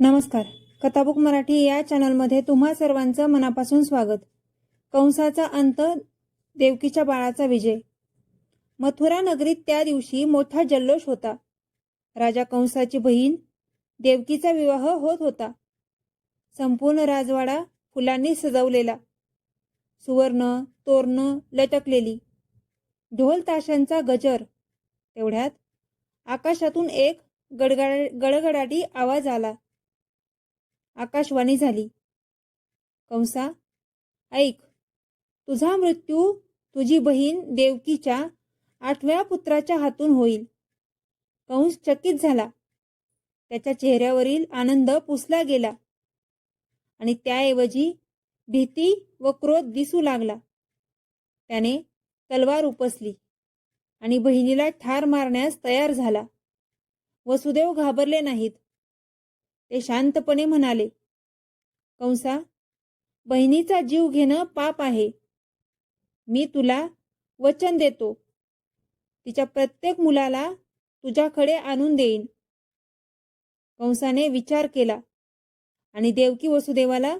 नमस्कार. कथाबुक मराठी या चॅनलमध्ये तुम्हा सर्वांचं मनापासून स्वागत. कंसाचा अंत देवकीच्या बाळाचा विजय. मथुरा नगरीत त्या दिवशी मोठा जल्लोष होता. राजा कंसाची बहीण देवकीचा विवाह होत होता. संपूर्ण राजवाडा फुलांनी सजवलेला. सुवर्ण तोरण लटकलेली. ढोल ताशांचा गजर. तेवढ्यात आकाशातून एक गडगड गडगडाटी आवाज आला. आकाशवाणी झाली. कंसा ऐक तुझा मृत्यू तुझी बहीण देवकीच्या आठव्या पुत्राच्या हातून होईल. कंस चकित झाला. त्याच्या चेहऱ्यावरील आनंद पुसला गेला. आणि त्याऐवजी भीती व क्रोध दिसू लागला. त्याने तलवार उपसली आणि बहिणीला ठार मारण्यास तयार झाला. वसुदेव घाबरले नाहीत. ते शांतपणे म्हणाले कंसा बहिणीचा जीव घेणं पाप आहे. मी तुला वचन देतो. तिच्या प्रत्येक मुलाला तुझ्याकडे आणून देईन. कंसाने विचार केला आणि देवकी वसुदेवाला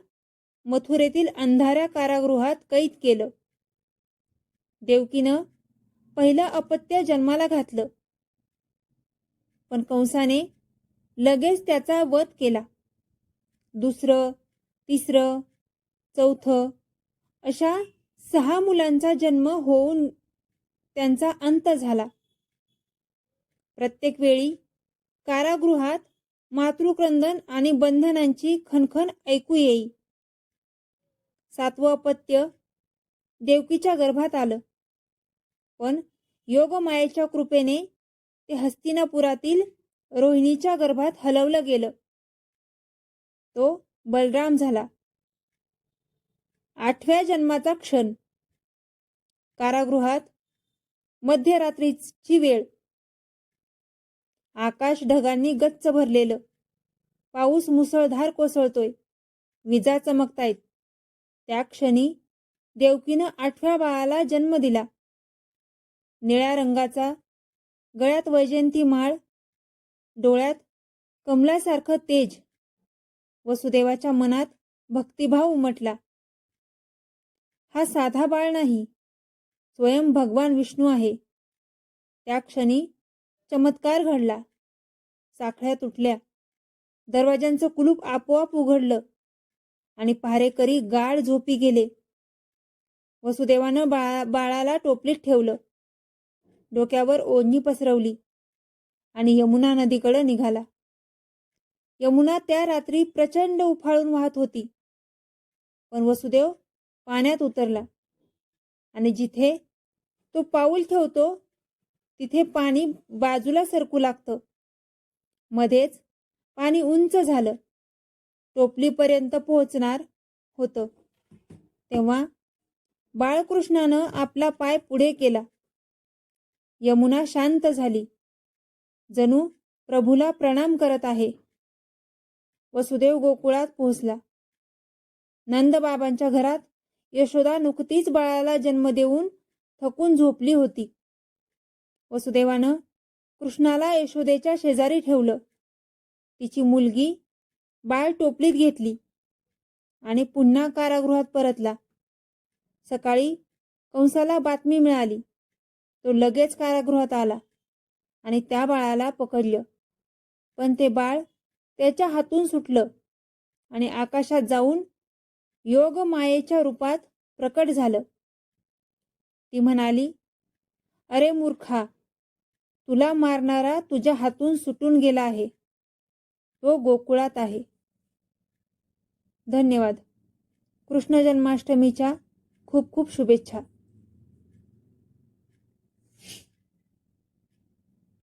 मथुरेतील अंधाऱ्या कारागृहात कैद केलं. देवकीनं पहिलं अपत्य जन्माला घातलं. पण कंसाने लगेच त्याचा वध केला. दुसरं तिसरं चौथं अशा सहा मुलांचा जन्म होऊन त्यांचा अंत झाला. प्रत्येक वेळी कारागृहात मातृक्रंदन आणि बंधनांची खणखण ऐकू येई. सातवं अपत्य देवकीच्या गर्भात आलं. पण योगमायेच्या कृपेने ते हस्तिनापुरातील रोहिणीच्या गर्भात हलवलं गेलं. तो बलराम झाला. आठव्या जन्माचा क्षण. कारागृहात मध्यरात्रीची वेळ. आकाश ढगांनी गच्च भरलेलं. पाऊस मुसळधार कोसळतोय. विजा चमकतायत. त्या क्षणी देवकीनं आठव्या बाळाला जन्म दिला. निळ्या रंगाचा गळ्यात वैजयंती माळ डोळ्यात कमलासारखं तेज वसुदेवाच्या मनात भक्तिभाव उमटला. हा साधा बाळ नाही स्वयं भगवान विष्णू आहे. त्या क्षणी चमत्कार घडला. साखळ्या तुटल्या. दरवाजांचं कुलूप आपोआप उघडलं आणि पहारेकरी गाढ झोपी गेले. वसुदेवानं बाळा बाळाला टोपलीत ठेवलं. डोक्यावर ओढणी पसरवली. आणि यमुना नदीकडे निघाला. यमुना त्या रात्री प्रचंड उफाळून वाहत होती. पण वसुदेव पाण्यात उतरला आणि जिथे तो पाऊल ठेवतो तिथे पाणी बाजूला सरकू लागतं. मध्येच पाणी उंच झालं. टोपलीपर्यंत पोहोचणार होतं. तेव्हा बाळकृष्णानं आपला पाय पुढे केला. यमुना शांत झाली. जणू प्रभूला प्रणाम करत आहे. वसुदेव गोकुळात पोहोचला. नंदबाबांच्या घरात यशोदा नुकतीच बाळाला जन्म देऊन थकून झोपली होती. वसुदेवानं कृष्णाला यशोदेच्या शेजारी ठेवलं. तिची मुलगी बाळ टोपलीत घेतली आणि पुन्हा कारागृहात परतला. सकाळी कंसाला बातमी मिळाली. तो लगेच कारागृहात आला. आणि त्या बाळाला पकडलं. पण ते बाळ त्याच्या हातून सुटलं आणि आकाशात जाऊन योग मायेच्या रूपात प्रकट झालं. ती म्हणाली अरे मूर्खा तुला मारणारा तुझ्या हातून सुटून गेला आहे. तो गोकुळात आहे. धन्यवाद. कृष्ण जन्माष्टमीच्या खूप खूप शुभेच्छा.